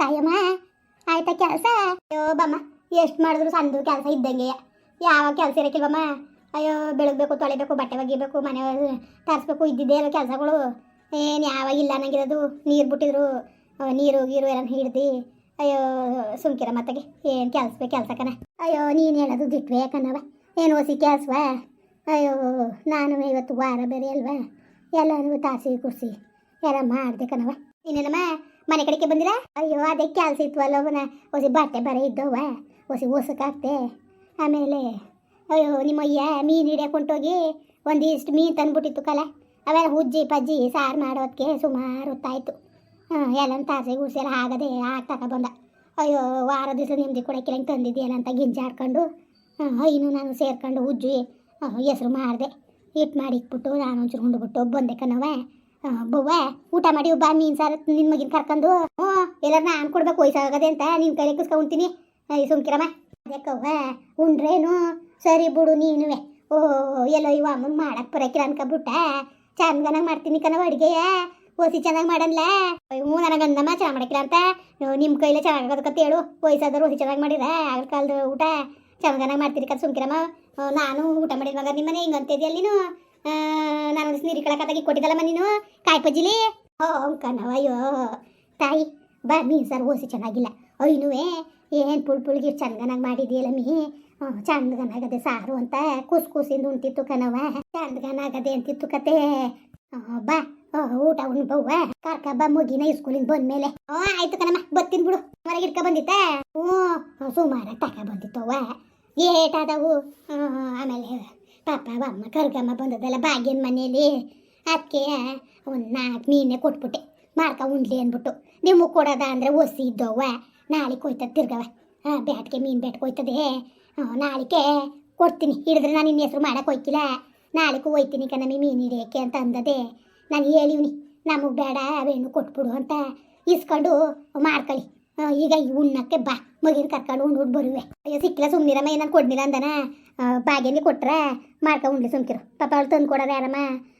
ತಾಯಮ್ಮ, ಆಯ್ತಾ ಕೆಲಸ? ಅಯ್ಯೋ, ಬಮ್ಮ, ಎಷ್ಟು ಮಾಡಿದ್ರು ಸಣ್ಣದು ಕೆಲಸ ಇದ್ದಂಗೆ. ಯಾವ ಕೆಲಸ ಇರಕ್ಕಿಲ್ವಮ್ಮ ಅಯ್ಯೋ, ಬೆಳಗ್ಬೇಕು, ತೊಳಿಬೇಕು, ಬಟ್ಟೆ ಒಗಿಬೇಕು, ಮನೆ ತರಿಸ್ಬೇಕು, ಇದ್ದಿದ್ದೇ ಇರೋ ಕೆಲಸಗಳು. ಏನು ಯಾವಾಗ ಇಲ್ಲ ಅನ್ನಂಗಿರೋದು. ನೀರು ಬಿಟ್ಟಿದ್ರು ನೀರು, ಗೀರು ಎಲ್ಲ ಹಿಡ್ದು. ಅಯ್ಯೋ, ಸುಮ್ಕಿರ ಮತ್ತಗೆ. ಏನು ಕೆಲಸ ಕೆಲಸ ಕಣ. ಅಯ್ಯೋ, ನೀನು ಹೇಳೋದು ದಿಟ್ವೆ ಕಣವ ಏನು ಹೊಸಿ ಕೆಲಸವ ಅಯ್ಯೋ, ನಾನು ಇವತ್ತು ವಾರ ಬೇರೆ ಅಲ್ವಾ. ಎಲ್ಲನೂ ತಾಸಿ ಕುರ್ಸಿ ಎಲ್ಲ ಮಾಡ್ದೆ ಕಣವ ಇನ್ನೇನಮ್ಮ? ಮನೆ ಕಡೆಗೆ ಬಂದಿಲ್ಲ ಅಯ್ಯೋ, ಅದೇ ಕೆಲಸ ಇತ್ತು ಅವನ. ಹೊಸಿ ಬಟ್ಟೆ ಬರ ಇದ್ದವ. ಹೊಸಿ ಹೊಸಕಾಗ್ತೆ ಆಮೇಲೆ, ಅಯ್ಯೋ ನಿಮ್ಮಯ್ಯ ಮೀನು ಹೊಂಟೋಗಿ ಒಂದಿಷ್ಟು ಮೀನು ತಂದ್ಬಿಟ್ಟಿತ್ತು ಕಲ. ಅವೆಲ್ಲ ಹುಜ್ಜಿ ಪಜ್ಜಿ ಸಾರು ಮಾಡೋದಕ್ಕೆ ಸುಮಾರು ಹೊತ್ತಾಯಿತು. ಹಾಂ, ಎಲ್ಲ ತಾಸೆ ಎಲ್ಲ ಆಗದೆ ಆಗ ಬಂದ. ಅಯ್ಯೋ, ವಾರ ದಿವಸ ನಿಮ್ದು ಕೂಡ ಹೆಂಗೆ ತಂದಿದ್ದೀಯಲ್ಲ ಅಂತ ಗಿಂಜಾಡ್ಕೊಂಡು ಇನ್ನು ನಾನು ಸೇರ್ಕೊಂಡು ಉಜ್ಜಿ ಹೆಸರು ಮಾಡಿದೆ ಹಿಟ್ಟು ಮಾಡಿ ಇಟ್ಬಿಟ್ಟು ನಾನು ಒಂಚೂರು ಉಂಡ್ಬಿಟ್ಟು ಬಂದೆ ಕಣವ ಬವ್ವ, ಊಟ ಮಾಡಿ ಬಾ ನೀನ್ ಸಾರು, ನಿನ್ ಮಗಿನ ಕರ್ಕೊಂಡು, ಹ್ಞೂ ಎಲ್ಲರೂ ನಾನು ಕೊಡ್ಬೇಕು, ವಯಸ್ಸಾಗದೆ ಅಂತ ನಿನ್ ಕೈಲಿ ಈ ಸುಮ್ಕಿರಮ್ಮ. ಅದಕ್ಕವ್ವ ಉಂಡ್ರೇನು? ಸರಿ ಬಿಡು ನೀನುವೆ. ಓ, ಎಲ್ಲೋ ಇವ ಅಮ್ಮಂಗೆ ಮಾಡಕ್ಕೆ ಬರೋಕಿಲ್ಲ ಅನ್ಕೊಬಿಟ್ಟ ಚಂದಗನಾಗ ಮಾಡ್ತೀನಿ ಕಣವ ಅಡುಗೆಯ. ಓಸಿ ಚೆನ್ನಾಗಿ ಮಾಡಲ್ಲ ಹ್ಞೂ ನನಗೆ ಅಂದಮ್ಮ ಚೆನ್ನಾಗಿ ಮಾಡಕ್ಕಿಲ್ಲ ಅಂತ. ನಿಮ್ಮ ಕೈಲೇ ಚೆನ್ನಾಗಿ ಆಗೋದಕ್ಕಂತ ಹೇಳು. ವಯಸ್ಸಾದವ್ರು ಓಸಿ ಚೆನ್ನಾಗಿ ಮಾಡಿರ ಆಗಲ್ ಕಾಲದ ಊಟ. ಚೆನ್ನಾಗಿ ಮಾಡ್ತೀರಿ ಕತ್ ಸುಮ್ಕಿರಮ್ಮ. ನಾನು ಊಟ ಮಾಡಿದ ನಿಮ್ಮನೆ, ಹಿಂಗೆ ಅಂತಿದ್ಯಲ್ಲ ನೀನು? ನಾನು ನೀರು ಕಳಕತ್ತಾಗಿ ಕೊಟ್ಟಿದ್ದಲ್ಲಮ್ಮ ನೀನು? ಕಾಯಿ ಪಜ್ಜಿಲಿ? ಓ ಕಣವ ಅಯ್ಯೋ ತಾಯಿ, ಬಾ, ಮೀನು ಸಾರು ಓಸಿ ಚೆನ್ನಾಗಿಲ್ಲ. ಅಯ್ಯನುವೆ ಏನು ಪುಳ್ ಪುಳ್ಗಿ ಚಂದನಾಗಿ ಮಾಡಿದೆಯಲ್ಲ ಮೀ? ಚಂದಗನಾಗದೆ ಸಾರು ಅಂತ ಕೂಸ್ ಕೂಸಿಂದ ಉಂಟಿತ್ತು ಕಣವ ಚಂದಗನಾಗದೆ ಅಂತಿತ್ತು ಕತೆ. ಬಾ ಊಟ ಉಣ್ಬವ್ವ. ಕರ್ಕ ಬಾ, ಮುಗಿನ ಸ್ಕೂಲಿಂದ ಬಂದ್ಮೇಲೆ. ಓ ಆಯ್ತು ಕಣಮ್ಮ ಬತ್ತಿನ ಬಿಡು. ಹೊರಗೆ ಇಟ್ಕ ಬಂದಿತ್ತ? ಹ್ಞೂ ಸುಮಾರ ತಕ ಬಂದಿತ್ತವ್ವ. ಏಟಾದವು. ಆಮೇಲೆ ಪಾಪ ಅಮ್ಮ, ಕರ್ಗಮ್ಮ ಬಂದದಲ್ಲ ಬಾಗಿನ ಮನೇಲಿ. ಅದಕ್ಕೆ ಒಂದು ನಾಲ್ಕು ಮೀನೆ ಕೊಟ್ಬಿಟ್ಟೆ. ಮಾರ್ಕ ಉಂಡ್ಲಿ ಅಂದ್ಬಿಟ್ಟು. ನಿಮಗೆ ಕೊಡೋದ ಅಂದರೆ ಒಸಿ ಇದ್ದವ ನಾಳೆ ಕೊಯ್ತದೆ ತಿರ್ಗವ ಹಾಂ ಬ್ಯಾಟ್ಗೆ ಮೀನು ಬ್ಯಾಟ್ಗೆ ಹೋಯ್ತದೆ ನಾಳೆಗೆ ಕೊಡ್ತೀನಿ. ಹಿಡಿದ್ರೆ ನಾನು ನಿನ್ನ ಹೆಸ್ರು ಮಾಡಕ್ಕೆ ಹೋಯ್ತಿಲ್ಲ ನಾಳೆಗೂ ಹೋಯ್ತೀನಿ ಕಣಮಿ ಮೀನು ಹಿಡಿಯೋಕ್ಕೆ ಅಂತ ಅಂದದೆ. ನಾನು ಹೇಳಿವ್ನಿ, ನಮಗೆ ಬೇಡ, ಅವೇನು ಕೊಟ್ಬಿಡು ಅಂತ. ಇಸ್ಕೊಂಡು ಮಾಡ್ಕೊಳ್ಳಿ ಈಗ ಉಣ್ಣಕ್ಕೆ ಬಾ. ಮಗಿನ ಕರ್ಕೊಂಡು ಉಂಡು ಬರುವೆ. ಅಯ್ಯೋ, ಸಿಕ್ಕಿಲ್ಲ ಸುಮ್ಮನಿರಮ್ಮ ನಾನು ಕೊಡ್ನಿಲ್ಲ ಅಂದನ. ಬಾಗ್ಯನಿಗೆ ಕೊಟ್ರೆ ಮಾಡ್ಕೊ ಉಂಡ್ಲಿ ಸುಮ್ಕಿರು. ಪಾಪ ಅವಳು ತಂದು ಕೊಡೋದು ಯಾರಮ್ಮ?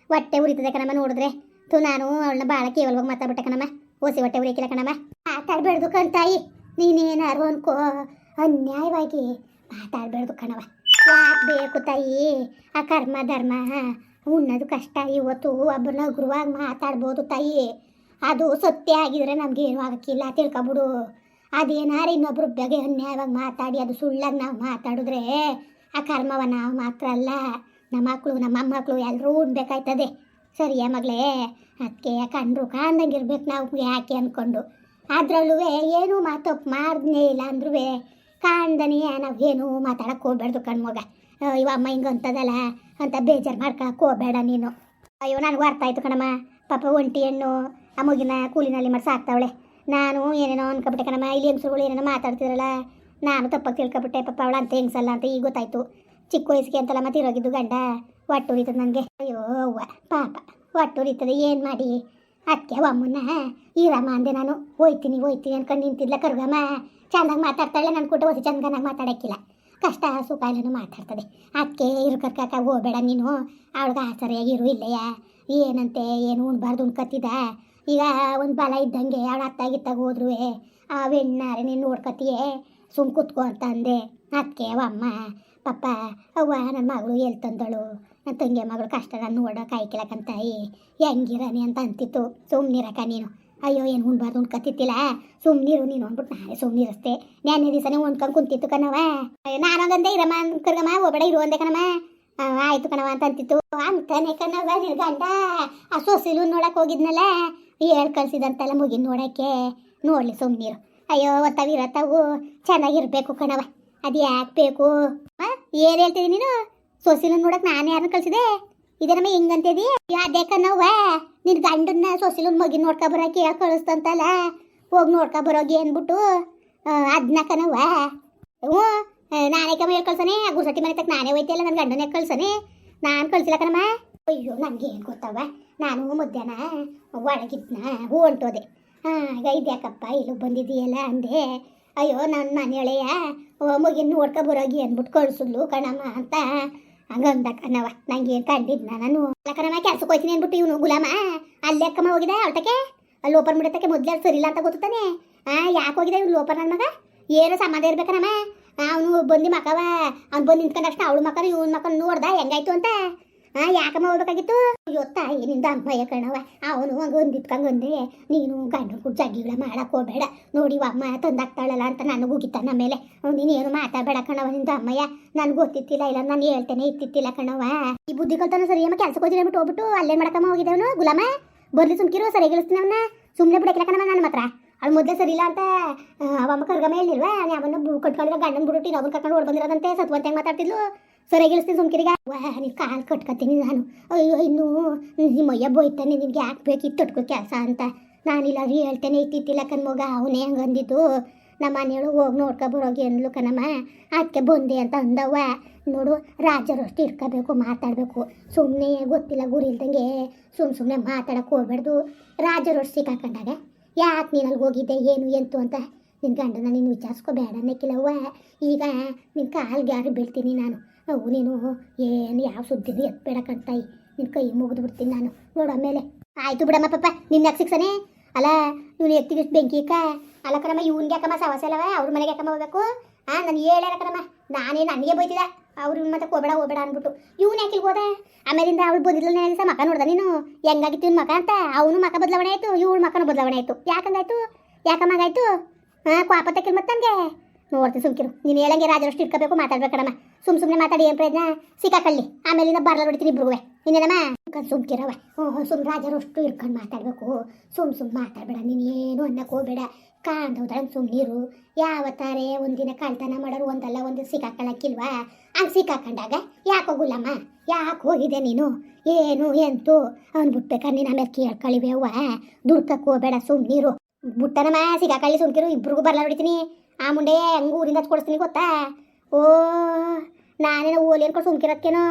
ಹೊಟ್ಟೆ ಉರಿತದೆ ಕಣಮ್ಮ ನೋಡಿದ್ರೆ. ತು ನಾನು ಅವಳನ್ನ ಭಾಳ ಕೇವಲವಾಗಿ ಮಾತಾಡ್ಬಿಟ್ಟೆ ಕಣಮ್ಮ. ಓಸಿ ಹೊಟ್ಟೆ ಉರಿಕಿಲ್ಲ ಕಣಮ್ಮ. ಮಾತಾಡ್ಬೇಡ್ದು ಕಣ್ತಾಯಿ ನೀನೇನಾರು ಅನ್ಕೋ. ಅನ್ಯಾಯವಾಗಿ ಮಾತಾಡ್ಬೇಡ್ದು ಕಣವ ಬೇಕು ತಾಯಿ? ಆ ಕರ್ಮ, ಧರ್ಮ ಉಣ್ಣೋದು ಕಷ್ಟ. ಇವತ್ತು ಒಬ್ಬರನ್ನ ಗುರುವಾಗಿ ಮಾತಾಡ್ಬೋದು ತಾಯಿ. ಅದು ಸತ್ಯ ಆಗಿದ್ರೆ ನಮ್ಗೆ ಏನು ಆಗಕ್ಕಿಲ್ಲ. ತಿಳ್ಕೊಬಿಡು. ಅದೇನಾರು ಇನ್ನೊಬ್ರು ಬಗ್ಗೆ ಅನ್ಯಾಯವಾಗಿ ಮಾತಾಡಿ, ಅದು ಸುಳ್ಳಾಗಿ ನಾವು ಮಾತಾಡಿದ್ರೆ ಆ ಕರ್ಮವ ನಾವು ಮಾತ್ರ ಅಲ್ಲ, ನಮ್ಮ ಮಕ್ಕಳು ನಮ್ಮ ಮೊಮ್ಮಕ್ಕಳು ಎಲ್ಲರೂ ಉಣ್ಬೇಕಾಯ್ತದೆ ಸರಿಯಾ ಮಗಳೇ? ಅದಕ್ಕೆ ಕಂಡ್ರು ಕಾಣ್ದಂಗೆ ಇರ್ಬೇಕು ನಾವು ಯಾಕೆ ಅಂದ್ಕೊಂಡು ಅದ್ರಲ್ಲೂ ಏನೂ ಮಾತಪ್ಪು ಮಾಡ್ದೇ ಇಲ್ಲ ಅಂದ್ರೂ ಕಾಣ್ದನೇ ನಾವು ಏನೂ ಮಾತಾಡಕ್ಕೆ ಹೋಗ್ಬಾರ್ದು ಕಣ್ಮಗ ಇವ ಅಮ್ಮ ಹಿಂಗೆ ಅಂತದಲ್ಲ, ಅಂತ ಬೇಜಾರು ಮಾಡ್ಕೊಳಕ್ಕೆ ಹೋಗ್ಬೇಡ ನೀನು. ಅಯ್ಯೋ, ನನಗೂ ಅರ್ಥ ಆಯ್ತು ಕಣಮ್ಮ. ಪಾಪ ಒಂಟಿ ಹೆಣ್ಣು, ಆ ಕೂಲಿನಲ್ಲಿ ಮಾಡಿ ಸಾಕ್ತಾವಳೆ ನಾನು ಏನೇನೋ ಅನ್ಕೊಬಿಟ್ಟೆ ಕಣಮ್ಮ. ಇಲ್ಲಿ ಹೆಂಗಸುಗಳು ಏನೇನೋ ಮಾತಾಡ್ತಿರಲ್ಲ ನಾನು ತಪ್ಪಾಗಿ ತಿಳ್ಕೊಬಿಟ್ಟೆ ಪಪ್ಪ ಅವಳ ಅಂತ ಹೆಂಗ್ಸಲ್ಲ ಅಂತ ಈಗ ಗೊತ್ತಾಯ್ತು. ಚಿಕ್ಕ ವಯಸ್ಸಿಗೆ ಅಂತಲ್ಲ ಮತ್ತೆ ಇರೋಗಿದ್ದು ಗಂಡ, ಒಟ್ಟು ಉರಿತದೆ ನನಗೆ. ಅಯ್ಯೋ, ಅವ್ವ, ಪಾಪ, ಒಟ್ಟು ಉರಿತದೆ, ಏನು ಮಾಡಿ? ಅದಕ್ಕೆ ಅಮ್ಮನ ಈರಮ್ಮ ಅಂದೆ ನಾನು. ಹೋಯ್ತೀನಿ ಹೋಯ್ತೀನಿ ಅನ್ಕೊಂಡು ನಿಂತಿದ್ಲ ಕರ್ಗಮ್ಮ. ಚೆಂದಾಗಿ ಮಾತಾಡ್ತಾಳೆ ನನ್ನ ಕೂಟ ಹೊಸ ಚಂದನಾಗಿ ಮಾತಾಡೋಕ್ಕಿಲ್ಲ. ಕಷ್ಟ, ಸುಖ ಎಲ್ಲನೂ ಮಾತಾಡ್ತದೆ. ಅದಕ್ಕೆ ಇರು ಕರ್ಕಾಕ ಹೋಗ್ಬೇಡ ನೀನು. ಅವಳಿಗೆ ಆಸರೆಯಾಗಿ ಇರು ಇಲ್ಲಯ್ಯ. ಏನಂತೆ, ಏನು ಉಣ್ಬಾರ್ದು, ಉಣ್ಕತ್ತಿದ? ಈಗ ಒಂದು ಬಲ ಇದ್ದಂಗೆ, ಅವಳ ಅತ್ತಾಗಿತ್ತಾಗ ಹೋದ್ರು ಆ ವೆಣ್ಣಾರೆ ನೀನು ನೋಡ್ಕತಿಯೇ ಸುಮ್ ಕೂತ್ಕೋ ಅಂತ ಅಂದೆ. ಅದಕ್ಕೆ ಅಮ್ಮ. ಪಪ್ಪ, ಅವ್ವ ನನ್ನ ಮಗಳು ಎಲ್ಲಿ ತಂದಳು? ನನ್ನ ತಂಗಿ ಮಗಳು ಕಷ್ಟ ನಾನು ನೋಡೋ ಕಾಯ್ಕಿಲಕ್ಕಂತಾಯಿ ಹೆಂಗಿರನಿ ಅಂತ ಅಂತಿತ್ತು. ಸುಮ್ಮನಿರಕ್ಕ ನೀನು. ಅಯ್ಯೋ, ಏನು ಉಣ್ಬಾರ್ದು ಉಣ್ಕತ್ತಿತ್ತಿಲ್ಲ ಸುಮ್ಮನಿರು ನೀನು ಅಂದ್ಬಿಟ್ಟು ನಾನೇ ಸುಮ್ಮನಿರಸ್ತೆ ನೆನ್ನೆ ದಿವಸನೇ ಉಣ್ಕೊಂಡು ಕುಂತಿತ್ತು ಕಣವ ನಾನು ಹಂಗಂದೆ ಇರಮ್ಮ ಕರ್ಗಮ್ಮ. ಒಬ್ಬಡ ಇರು ಅಂದೆ ಕಣಮ್ಮ ಆಯ್ತು ಕಣವ ಅಂತ ಅಂತಿತ್ತು. ಅಂತಾನೆ ಕಣವ ನಿನ್ ಗಂಡ. ಆ ಸೊಸಿಲು ನೋಡಕ್ ಹೋಗಿದ್ನಲ್ಲ. ಹೇಳ್ ಕಳ್ಸಿದಂತಲ್ಲ ಮುಗಿನ ನೋಡಕ್ಕೆ. ನೋಡ್ಲಿ ಸುಮ್ಮನಿರು ಅಯ್ಯೋ ಒತ್ತವಿರತ್ತವು ಚೆನ್ನಾಗಿರ್ಬೇಕು ಕಣವ ಅದು ಯಾಕೆ ಬೇಕು? ಏನು ಹೇಳ್ತಿದ್ದೀನಿ ನೀನು? ಸೊಸಿಲು ನೋಡಕ್ ನಾನು ಯಾರನ್ನ ಕಳ್ಸಿದೆ? ಇದೇನಮ್ಮ ಹಿಂಗಂತಿದಿ ಅದೇ ಕಣವ ನಿನ್ ಗಂಡನ್ನ ಸೊಸಿಲನ್ ಮಗಿನ ನೋಡ್ಕೊ ಬರೋಕೆ ಯಾಕೆ ಕಳಿಸ್ತಂತಲ್ಲ ಹೋಗಿ ನೋಡ್ಕೊ ಬರೋಗಿ ಅಂದ್ಬಿಟ್ಟು. ಅದನ್ನ ಕಣವ ಹ್ಞೂ. ನಾನೇ ಕಮ್ಮ ಹೇಳಿ ಕಳ್ಸನೆ? ಗುಸಟಿ ಮನೆ ತಕ್ಕ ನಾನೇ ಹೋಯ್ತಿಲ್ಲ ನನ್ನ ಗಂಡನೇ ಕಳ್ಸನೆ? ನಾನು ಕಳ್ಸಿಲ್ಲ ಕಣಮ್ಮ ಅಯ್ಯೋ ನನಗೆ ಏನು ಗೊತ್ತವ ನಾನು ಮಧ್ಯಾಹ್ನ ಒಳಗಿದ್ನ, ಹೊಂಟೋದೆ. ಆಗ ಇದ್ಯಾಕಪ್ಪ, ಇಲ್ಲಿ ಬಂದಿದ್ದೀಯಲ್ಲ ಅಂದೆ. ಅಯ್ಯೋ ನನ್ನ ಮನೆಯೊಳೆಯ ಮಗಿನ ನೋಡ್ಕೊ ಬರೋಗಿ ಅಂದ್ಬಿಟ್ಟು ಕಳ್ಸಿದ್ಲು ಕಣಮ್ಮ ಅಂತ. ಹಂಗಂದ ಕಣವ ನಂಗೆ ಕಂಡಿದ್ನ ನಾನು. ಕಣಮ್ಮ ಕೆಲ್ಸಕ್ಕೆ ಹೋಯ್ತೀನಿ ಅಂದ್ಬಿಟ್ಟು ಇವನು ಗುಲಾಮ. ಅಲ್ಲೇ ಅಕ್ಕಮ್ಮ ಹೋಗಿದ ಅವಟಕ್ಕೆ ಅಲ್ಲಿ ಲೋಪರ್ ಮುಡಿತಕ್ಕೆ ಮೊದಲೇ ಸರಿ ಇಲ್ಲ ಅಂತ ಗೊತ್ತಾನೆ ಆ, ಯಾಕೆ ಹೋಗಿದೆ ಇವ್ನು ಲೋಪರ್ ನನ್ನ ಮಗ? ಏನೋ ಸಂಬಂಧ ಇರ್ಬೇಕನಮ್ಮ ಅವನು ಬಂದು ಮಕವ, ಅವ್ನು ಬಂದು ನಿಂತ್ಕೊಂಡ ತಕ್ಷಣ ಅವಳು ಮಕ್ಕಳು ಇವ್ನ ಮಕ್ಕಳು ನೋಡ್ದ ಹೆಂಗಾಯ್ತು ಅಂತ. ಆ, ಯಾಕಮ್ಮ ಹೋಗ್ಬೇಕಾಗಿತ್ತು ತಾಯಿ ನಿಂದ ಅಮ್ಮಯ್ಯ ಕಣವ ಅವನು ಹಂಗೊಂದಿತ್ಕಂಗೊಂದೆ ನೀನು ಗಂಡು ಕುಡ್ ಜಗ್ಗಿಗಳ ಮಾಡಕ್ ಹೋಗ್ಬೇಡ. ನೋಡಿ ಅಮ್ಮ ತಂದಾಗ್ತಾಳಲ್ಲ ಅಂತ ನನಗೆ ಹೋಗಿತ್ತ ನಮ್ಮ ಮೇಲೆ. ನೀನು ಏನು ಮಾತಾಡಬೇಡ ಕಣವ ನಿಂದ ಅಮ್ಮಯ್ಯ. ನನಗೆ ಗೊತ್ತಿತ್ತಿಲ್ಲ, ಇಲ್ಲ ನಾನು ಹೇಳ್ತೇನೆ ಇತ್ತಿತ್ತಿಲ್ಲ ಕಣವ ಈ ಬುದ್ಧಿ ಕಲ್ತಾನ ಸರಿ ಅಮ್ಮ ಕೆಲಸಕ್ಕೆ ಬಿಟ್ಟು ಹೋಗ್ಬಿಟ್ಟು ಅಲ್ಲೇ ಮಾಡಕಮ್ಮ ಹೋಗಿದ್ದವನು ಗುಲಾಮ? ಬರ್ಲಿ ಸುಮ್ಕಿರು ಸರಿ ಗೆಲ್ಲಿಸ್ತೀನಿ ಅವನ್ನ ಸುಮ್ಮನೆ ಬಿಡಕ್ಕಿಲ್ಲ ಕಣವ ನನ್ನ ಮಾತ್ರ ಅವ್ಳು ಮೊದಲೇ ಸರಿ ಇಲ್ಲ ಅಂತ ಅವಮ್ಮ ಕರ್ಗಮ ಹೇಳಿಲ್ವಾ? ಅವನ್ನ ಕಟ್ಕೊಂಡಿರೋ ಗಂಡನ ಬಿಡುಟ್ಟಿ ಅವನ್ನ ಕರ್ಕೊಂಡು ಓಡ್ ಸತ್ವಂತ ಹೆಂಗ್ ಮಾತಾಡ್ತಿದ್ಲು. ಸರಿಯಾಗಿ ಇಳಿಸ್ತೀನಿ ಸುಮ್ಕಿರಿಗ ನೀನು ಕಾಲು ಕಟ್ಕೊತೀನಿ ನಾನು. ಅಯ್ಯೋ, ಇನ್ನು ನಿಮ್ಮ ಅಯ್ಯ ಬೋಯ್ತಾನೆ ನಿನ್ಗೆ ಯಾಕೆ ಬೇಕಿತ್ತು ತೊಟ್ಕೊ ಕೆಲಸ ಅಂತ. ನಾನಿಲ್ಲ ರೀ ಹೇಳ್ತೇನೆ, ಇತ್ತಿತ್ತಿಲ್ಲ ಕಣ್ಮಗ, ಅವನೇ ಹಂಗೆ ಅಂದಿದ್ದು. ನಮ್ಮ ಮನೆಯೊಳಗೆ ಹೋಗಿ ನೋಡ್ಕೊ ಬರೋಗಿ ಅಂದ್ಲು ಕಣಮ್ಮ. ಅದಕ್ಕೆ ಬಂದೆ ಅಂತ ಅಂದವ ನೋಡು, ರಾಜರು ಅಷ್ಟು ಇಟ್ಕೋಬೇಕು ಮಾತಾಡಬೇಕು. ಸುಮ್ಮನೆ ಗೊತ್ತಿಲ್ಲ, ಗುರಿ ಇಲ್ದಂಗೆ ಸುಮ್ಮ ಸುಮ್ಮನೆ ಮಾತಾಡೋಕೆ ಹೋಗ್ಬಾರ್ದು ರಾಜರು ಅಷ್ಟು ಸಿಕ್ಕಾಕೊಂಡಾಗ, ಯಾಕೆ ನೀನು ಅಲ್ಲಿಗೆ ಹೋಗಿದ್ದೆ, ಏನು, ಎಂತು ಅಂತ ನಿನ್ನ ಗಂಡನ ನೀನು ವಿಚಾರಿಸ್ಕೋಬೇಡ ಅನ್ನಕ್ಕಿಲ್ಲವ್ವ. ಈಗ ನಿನ್ನ ಕಾಲ್ಗೆ ಯಾರು ಬೀಳ್ತೀನಿ ನಾನು. ಅವು ನೀನು ಏನು ಯಾವ ಸುದ್ದಿನೂ ಎತ್ಬೇಡ ಕಣ್ತಾಯಿ ನಿನ್ನ ಕೈ ಮುಗಿದು ಬಿಡ್ತೀನಿ ನಾನು. ನೋಡು ಆಮೇಲೆ. ಆಯ್ತು ಬಿಡಮ್ಮ ಪಪ್ಪ ನಿನ್ನ ಯಾಕೆ ಸಿಕ್ಸನೆ ಅಲ್ಲ ನೀನು ಎತ್ತಿಗೆ ಬೆಂಕಿ ಇಕ್ಕ ಅಲ್ಲ ಕಣಮ್ಮ, ಇವ್ನಿಗೆ ಯಾಕಮ್ಮ ಸವಸ ಅಲ್ಲವ? ಅವ್ರ ಮನೆಗೆ ಯಾಕಮ್ಮ ಹೋಗ್ಬೇಕು? ಹಾಂ ನಾನು ಹೇಳ ಕಣಮ್ಮ. ನಾನೇ ನನಗೆ ಬೈತಿದ್ದ. ಅವ್ರು ಮತ್ತೆ ಹೋಗಬೇಡ ಹೋಗಬೇಡ ಅಂದ್ಬಿಟ್ಟು. ಇವ್ನು ಯಾಕೆ ಹೋದ? ಆಮೇಲಿಂದ ಅವ್ಳು ಬಂದಿಲ್ಲ ಸಹ ಮಕ ನೋಡ್ದ ನೀನು? ಹೆಂಗಾಗಿತ್ತು ಇವ್ನ ಮಕ ಅಂತ? ಅವನು ಮಕ ಬದಲಾವಣೆ ಆಯಿತು, ಇವಳು ಮಕನೂ ಬದಲಾವಣೆ ಆಯಿತು. ಯಾಕಂಗಾಯ್ತು? ಯಾಕಮ್ಮಾಗಾಯ್ತು ಹಾಂ ಕ್ವಾಪ ತಕ್ಕಿಲ್ಲ ಮತ್ತೆ ನನಗೆ? ನೋಡ್ತೀನಿ, ಸುಮ್ಕಿರು. ನೀನು ಹೇಳಂಗೆ ರಾಜರಷ್ಟು ಇಟ್ಕೋಬೇಕು ಮಾತಾಡ್ಬೇಕಡಮ್ಮ ಸುಮ್ ಸುಮ್ಮನೆ ಮಾತಾಡಿ ಏನು ಪ್ರಯತ್ನ ಸಿಕ್ಕಾಕಳ್ಳಿ ಆಮೇಲಿಂದ ಬರ್ಲ ಹೊಡಿತೀನಿ ಇಬ್ರುವೆ ಇನ್ನೇನಮ್ಮ ಸುಮ್ಕಿರವ ಹ್ಞೂ ಸುಮ್ ರಾಜರಷ್ಟು ಇಟ್ಕೊಂಡು ಮಾತಾಡಬೇಕು. ಸುಮ್ ಸುಮ್ ಮಾತಾಡಬೇಡ, ನೀನು ಏನು ಅನ್ನಕ್ಕೆ ಹೋಗ್ಬೇಡ. ಸುಮ್ ಸುಮ್ಮನಿರು ಯಾವತ್ತಾರೆ ಒಂದಿನ ಕಳ್ತನ ಮಾಡೋರು ಒಂದಲ್ಲ, ಒಂದು ಸಿಕ್ಕಾಕೊಳ್ಳಕ್ಕಿಲ್ವಾ ಹಂಗೆ ಸಿಕ್ಕಾಕೊಂಡಾಗ ಯಾಕೆ ಹೋಗುಲ್ಲಮ್ಮ? ಯಾಕೆ ಹೋಗಿದೆ ನೀನು? ಏನು, ಎಂತು? ಅವ್ನು ಬಿಟ್ಬೇಕಾರೆ ನೀನು ಆಮೇಲೆ ಕೇಳ್ಕೊಳ್ಳಿವೆ ಅವ್ವ. ದುಡ್ಕಕ್ಕೆ ಹೋಗ್ಬೇಡ ಸುಮ್ಮನಿರು ಬುಟ್ಟನಮ್ಮ ಸಿಗಾಕಳ್ಳಿ ಸುಮ್ಕಿರು. ಇಬ್ರಿಗೂ ಬರ್ಲ ಹೊಡಿತೀನಿ. ಆ ಮುಂಡೆ ಹೆಂಗ್ ಊರಿಂದ ಹಚ್ಕೊಡಿಸ್ತೀನಿ ಗೊತ್ತಾ? ಓ, ನಾನೇನೋ ಓಲಿ ಅನ್ಕೊಂಡು ಸುಮ್ಕಿರಕ್ಕೇನೋ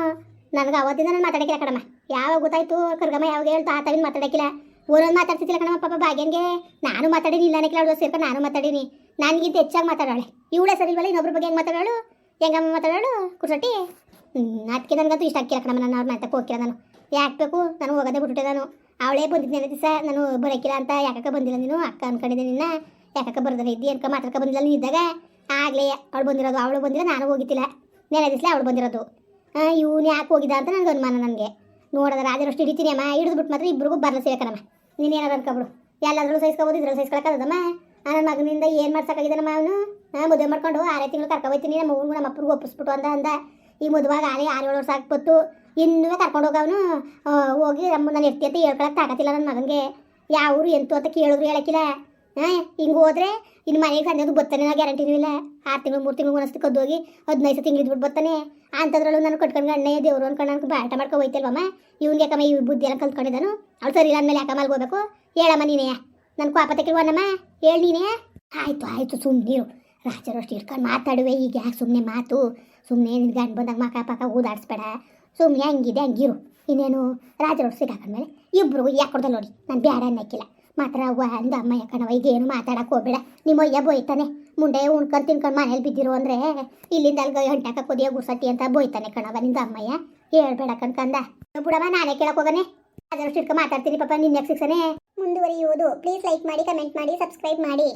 ನನಗೆ ಅವತ್ತಿಂದ ನಾನು ಮಾತಾಡಕಿಲ್ಲ ಕಣಮ್ಮ. ಯಾವಾಗ ಗೊತ್ತಾಯ್ತು? ಕರ್ಗಮ್ಮ ಯಾವಾಗ ಹೇಳ್ತಾ ಆತವಿನ ಮಾತಾಡಕಿಲ್ಲ ಓನೊಂದು ಮಾತಾಡ್ತಿದ್ದಿಲ್ಲ ಕಣಮ್ಮ ಪಾಪ ಭಾಗ್ಯನ್ಗೆ ನಾನು ಮಾತಾಡೀನಿ ಇಲ್ಲ ಅನ್ನಕ್ಕಿಲ್ಲ ಅವಳು ಸೇರ್ಕೊಂಡು ನಾನು ಮಾತಾಡೀನಿ. ನನಗಿಂತ ಹೆಚ್ಚಾಗಿ ಮಾತಾಡೋಳೆ. ಇವಳೇ ಸರಿ ಇನ್ನೊಬ್ರ ಬಗ್ಗೆ ಹೆಂಗೆ ಮಾತಾಡೋಳು? ಹೆಂಗಮ್ಮ ಮಾತಾಡೋಳು? ಕುರ್ಸಟ್ಟಿ ಅದಕ್ಕೆ ನನಗಂತೂ ಇಷ್ಟ ಆಗಿಲ್ಲ ಕಣಮ್ಮ. ನಾನು ಅವ್ರ ಮಾತಕ್ಕೆ ಹೋಗಿಲ್ಲ ನಾನು. ಯಾಕೆ ಬೇಕು? ನಾನು ಹೋಗೋದೇ ಬಿಟ್ಬಿಟ್ಟೆ ನಾನು. ಅವಳೇ ಬಂದಿದ್ದ ದಿವಸ ನಾನು ಬರೋಕ್ಕಿಲ್ಲ ಅಂತ ಯಾಕಕ್ಕೆ ಬಂದಿಲ್ಲ ನೀನು? ಅಕ್ಕ ಅನ್ಕೊಂಡಿದ್ದೆ ನಿನ್ನ. ಯಾಕಕ್ಕ ಬರ್ದರೆ ಇದ್ದಿ ಮಾತಾಡ್ಕ ಬಂದಿಲ್ಲ. ಇದ್ದಾಗ ಆಗಲೇ ಅವಳು ಬಂದಿರೋದು, ಅವಳು ಬಂದಿರೋ ನಾನು ಹೋಗಿದ್ದಿಲ್ಲ. ನೆನೆ ದಿವಸ ಅವಳು ಬಂದಿರೋದು. ಇವನು ಯಾಕೆ ಹೋಗಿದ್ದ ಅಂತ ನನಗೆ ಅನುಮಾನ ನನಗೆ. ನೋಡೋದ ರಾಜರಷ್ಟು ಹಿಡಿತೀನಿ ಅಮ್ಮ. ಹಿಡಿದ್ಬಿಟ್ಟು ಮಾತ್ರ ಇಬ್ಬರಿಗೂ ಬರಲು ನೀನು ಏನಾದ್ರು ಅನ್ಕೊಬಿಡು. ಎಲ್ಲಾದ್ರೂ ಸಹಿಸ್ಕೊಬೋದು ಇದ್ರಲ್ಲಿ ಸಹಿಸ್ಕೊಳಕ್ಕಾಗದಮ್ಮ ನನ್ನ ಮಗನಿಂದ ಏನು ಮಾಡ್ಸಕ್ಕಾಗಿದ್ದಾನಮ್ಮ ಅವನು? ಹಾಂ ಮದುವೆ ಮಾಡ್ಕೊಂಡು ಆರೇ ತಿಂಗಳು ಕರ್ಕೊಬೈತೀನಿ ನಮ್ಮ ಊರಿಗೂ ನಮ್ಮ ಅಪ್ಪನಿಗೂ ಒಪ್ಪಿಸ್ಬಿಟ್ಟು ಅಂದ ಅಂದ. ಈ ಮದುವಾಗ ಆರೇ ಆರು ಏಳು ವರ್ಷ ಆಗ್ಬತ್ತು ಇನ್ನೂ ಕರ್ಕೊಂಡು ಹೋಗವನು ಹೋಗಿ ನಮ್ಮ ನಾನು ಎತ್ತಿ ಅಂತ ಹೇಳ್ಕೊಳಕ್ಕೆ ತಾಕತ್ತಿಲ್ಲ ನನ್ನ ಮಗನಿಗೆ. ಯಾವ ಊರು ಎಂತು ಅಂತ ಕೇಳಿದ್ರು ಹೇಳಕ್ಕಿಲ್ಲ. ಹಾಂ, ಹಿಂಗೆ ಹೋದ್ರೆ ಇನ್ನು ಮನೆಗೆ ಸಂಜೆ ಬರ್ತಾನೆ, ನಾ ಗ್ಯಾರಂಟಿನೂ ಇಲ್ಲ. ಆರು ತಿಂಗಳು, ಮೂರು ತಿಂಗಳು ಒಂದಷ್ಟು ಕದ್ದೋಗಿ ಹದಿನೈದು ತಿಂಗಳು ಇದ್ಬಿಟ್ಟು ಬರ್ತಾನೆ. ಅಂಥದ್ರಲ್ಲೂ ನಾನು ಕಟ್ಕೊಂಡು ಅಣ್ಣ ದೇವ್ರು ಅನ್ಕೊಂಡು ನನಗೆ ಬಾಟ ಮಾಡ್ಕೊ ಹೋಯ್ತಲ್ವಮ್ಮ ಇವ್ನಿಗೆ ಯಾಕಮ್ಮ ಈ ಬುದ್ಧಿ ಎಲ್ಲ ಕಲ್ತ್ಕೊಂಡಿದ್ದಾನು? ಅವ್ಳು ಸರಿ ಇಲ್ಲ ಅಂದಮೇಲೆ ಯಾಕಮ್ಮ ಹೋಗ್ಬೇಕು? ಹೇಳಮ್ಮ ನೀನೇ. ನನ್ನ ಕೋಪ ತೆಗಿಲ್ವನಮ್ಮ ಹೇಳಿ ನೀನೇ. ಆಯಿತು ಆಯಿತು ಸುಮ್ಮನಿರು ರಾಜರು ಅಷ್ಟು ಇಟ್ಕೊಂಡು ಮಾತಾಡುವೆ, ಈಗ ಯಾಕೆ ಸುಮ್ಮನೆ ಮಾತು? ಸುಮ್ಮನೆ ನಿನ್ನ ಗಂಡು ಬಂದಾಗ ಮಕ ಪಕ್ಕ ಊದಾಡಿಸ್ಬೇಡ. ಸುಮ್ಮನೆ ಹಂಗಿದೆ, ಹಂಗಿರು. ಇನ್ನೇನು? ರಾಜರು ಇಬ್ಬರು ಇಬ್ರು ಕೊಡ್ದಲ್ಲ ನೋಡಿ? ನಾನು ಬ್ಯಾಡ ಅನ್ನಕ್ಕಿಲ್ಲ. ಮಾತ್ರ ಅವ್ವ ಅಂದ. ಅಮ್ಮ ಯಾಕಣವ ಈಗ ಏನು ಮಾತಾಡಕ್ಕೆ ಹೋಗ್ಬೇಡ. ನಿಮ್ಮ ಅಯ್ಯ ಬೋಯ್ತಾನೆ. ಮುಂಡೆ ಉಣ್ಕೊಂಡು ತಿನ್ಕೊಂಡು ಮನೇಲಿ ಬಿದ್ದಿರು ಅಂದರೆ ಇಲ್ಲಿಂದ ಅಲ್ಲಿ ಹೊಂಟಾಕ ಕುದಿಯ ಗುರ್ಸತಿ ಅಂತ ಬೋಯ್ತಾನೆ ಕಣವ ನಿಂದ ಅಮ್ಮಯ್ಯ. ಹೇಳ್ಬೇಡ ಕಣ್ಕಂದ ಬಿಡವ ನಾನೇ ಕೇಳಕ್ ಹೋಗನೆ. ಅದರಷ್ಟು ಇಟ್ಕೊಂಡು ಮಾತಾಡ್ತೀನಿ ಪಾಪ ನಿನ್ನ ಸಿಕ್ಸನೆ. ಮುಂದುವರಿಯುವುದು. ಪ್ಲೀಸ್ ಲೈಕ್ ಮಾಡಿ ಕಮೆಂಟ್ ಮಾಡಿ ಸಬ್ಸ್ಕ್ರೈಬ್ ಮಾಡಿ.